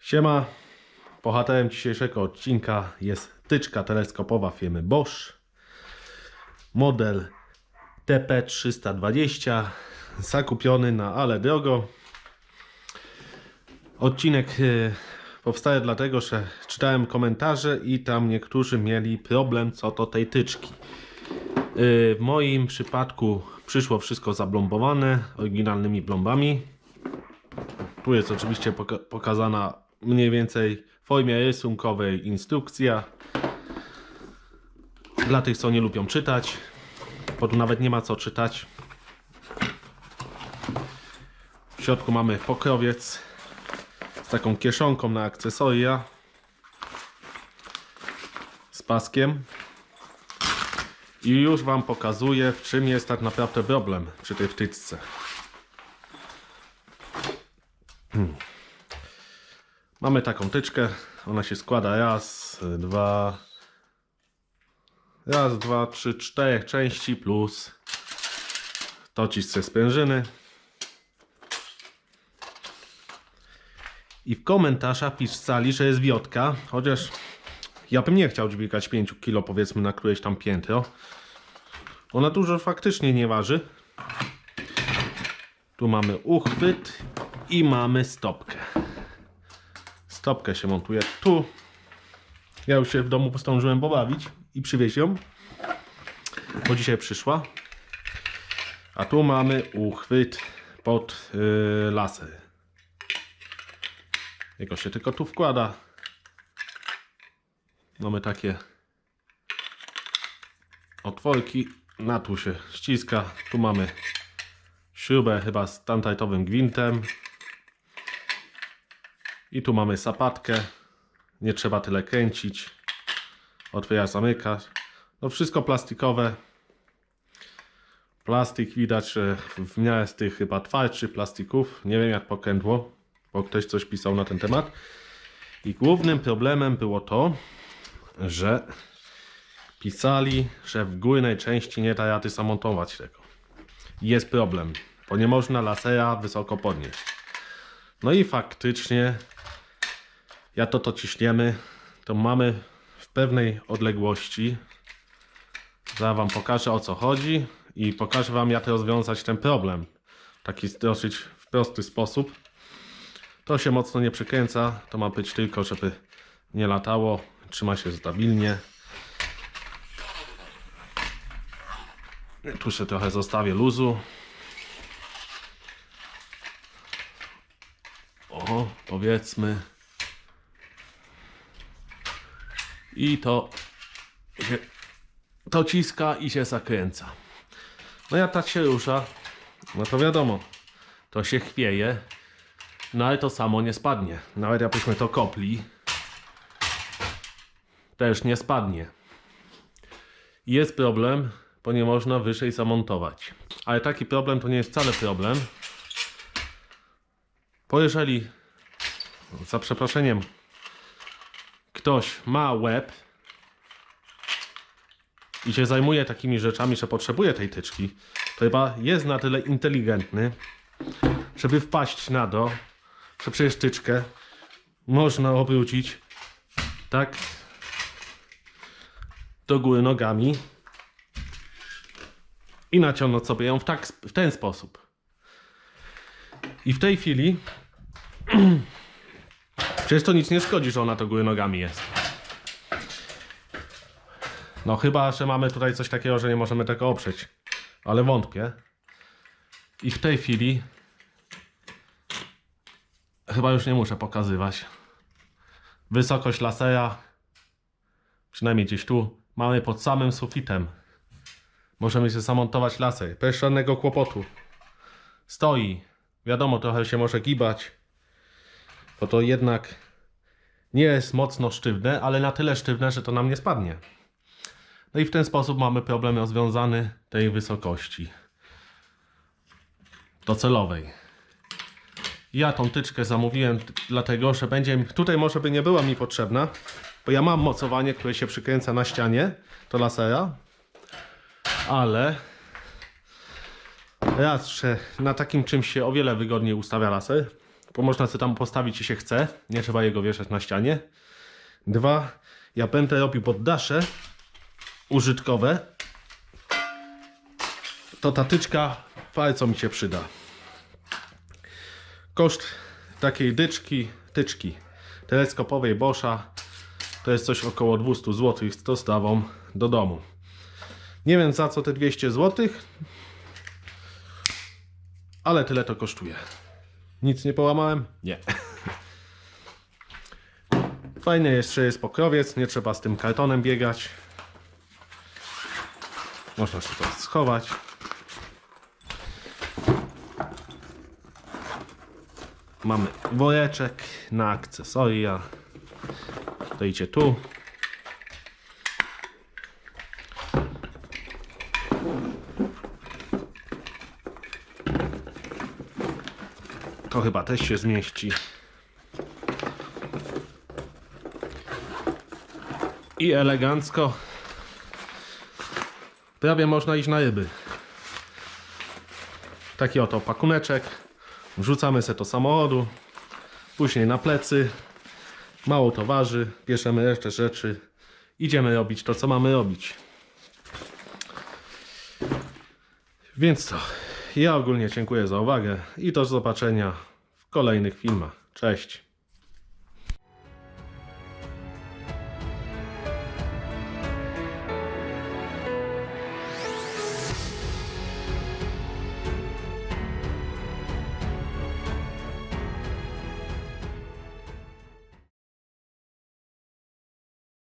Siema. Bohaterem dzisiejszego odcinka jest tyczka teleskopowa firmy Bosch. Model TP320. Zakupiony na ale drogo. Odcinek e, powstaje dlatego, że czytałem komentarze i tam niektórzy mieli problem co do tej tyczki. E, W moim przypadku przyszło wszystko zablombowane oryginalnymi blombami. Tu jest oczywiście poka- pokazana mniej więcej w formie rysunkowej instrukcja. Dla tych, co nie lubią czytać, bo tu nawet nie ma co czytać. W środku mamy pokrowiec z taką kieszonką na akcesoria z paskiem. I już Wam pokazuję, w czym jest tak naprawdę problem przy tej wtyczce. Mamy taką tyczkę. Ona się składa raz, dwa, raz, dwa, trzy, czterech części plus tocisk ze sprężyny. I w komentarzach pisali, że jest wiotka, chociaż ja bym nie chciał dźwigać 5 kg powiedzmy na któreś tam piętro. Ona dużo faktycznie nie waży. Tu mamy uchwyt i mamy stopkę. Stopkę się montuje tu. Ja już się w domu postążyłem pobawić i przywieźć ją, bo dzisiaj przyszła. A tu mamy uchwyt pod yy, laser. Jego się tylko tu wkłada. Mamy takie otworki. Na tu się ściska. Tu mamy śrubę chyba z tantajtowym gwintem. I tu mamy sapatkę. Nie trzeba tyle kręcić. Otwiera, zamyka. No wszystko plastikowe. Plastik widać, w miarę z tych chyba twardszych plastików. Nie wiem jak pokędło, bo ktoś coś pisał na ten temat. I głównym problemem było to, że pisali, że w górnej części nie da rady zamontować tego. Jest problem, bo nie można lasera wysoko podnieść. No i faktycznie, ja to to ciśniemy, to mamy w pewnej odległości. Zaraz Wam pokażę o co chodzi i pokażę Wam jak rozwiązać ten problem. Taki dosyć w prosty sposób. To się mocno nie przykręca, to ma być tylko, żeby nie latało, trzyma się stabilnie. Tu się trochę zostawię luzu. O, powiedzmy. I to się to ciska i się zakręca. No jak tak się rusza, no to wiadomo, to się chwieje, no ale to samo nie spadnie. Nawet jakbyśmy to kopli, też nie spadnie. Jest problem, bo nie można wyżej zamontować. Ale taki problem to nie jest wcale problem. Bo jeżeli, za przeproszeniem, ktoś ma łeb i się zajmuje takimi rzeczami, że potrzebuje tej tyczki, to chyba jest na tyle inteligentny, żeby wpaść na to, że przecież tyczkę można obrócić tak do góry nogami i naciągnąć sobie ją w, tak, w ten sposób. I w tej chwili przecież to nic nie szkodzi, że ona do góry nogami jest. No chyba, że mamy tutaj coś takiego, że nie możemy tego oprzeć. Ale wątpię. I w tej chwili chyba już nie muszę pokazywać. Wysokość lasera przynajmniej gdzieś tu mamy pod samym sufitem. Możemy się zamontować laser bez żadnego kłopotu. Stoi. Wiadomo, trochę się może gibać, bo to jednak nie jest mocno sztywne, ale na tyle sztywne, że to nam nie spadnie. No i w ten sposób mamy problem rozwiązany tej wysokości docelowej. Ja tą tyczkę zamówiłem dlatego, że będzie tutaj może by nie była mi potrzebna, bo ja mam mocowanie, które się przykręca na ścianie do lasera, ale raz, że na takim czymś się o wiele wygodniej ustawia laser, bo można sobie tam postawić, jeśli się chce. Nie trzeba jego wieszać na ścianie. Dwa, ja będę robił poddasze użytkowe. To ta tyczka bardzo mi się przyda. Koszt takiej dyczki, tyczki teleskopowej Boscha to jest coś około 200 zł z dostawą do domu. Nie wiem za co te 200 zł, ale tyle to kosztuje. Nic nie połamałem? Nie. Fajne jest, że jest pokrowiec, nie trzeba z tym kartonem biegać. Można się to schować. Mamy woreczek na akcesoria. Stoicie tu. To chyba też się zmieści. I elegancko. Prawie można iść na ryby. Taki oto pakuneczek. Wrzucamy se do samochodu. Później na plecy. Mało to waży. Bierzemy resztę rzeczy. Idziemy robić to, co mamy robić. Więc co? Ja ogólnie dziękuję za uwagę i do zobaczenia w kolejnych filmach. Cześć.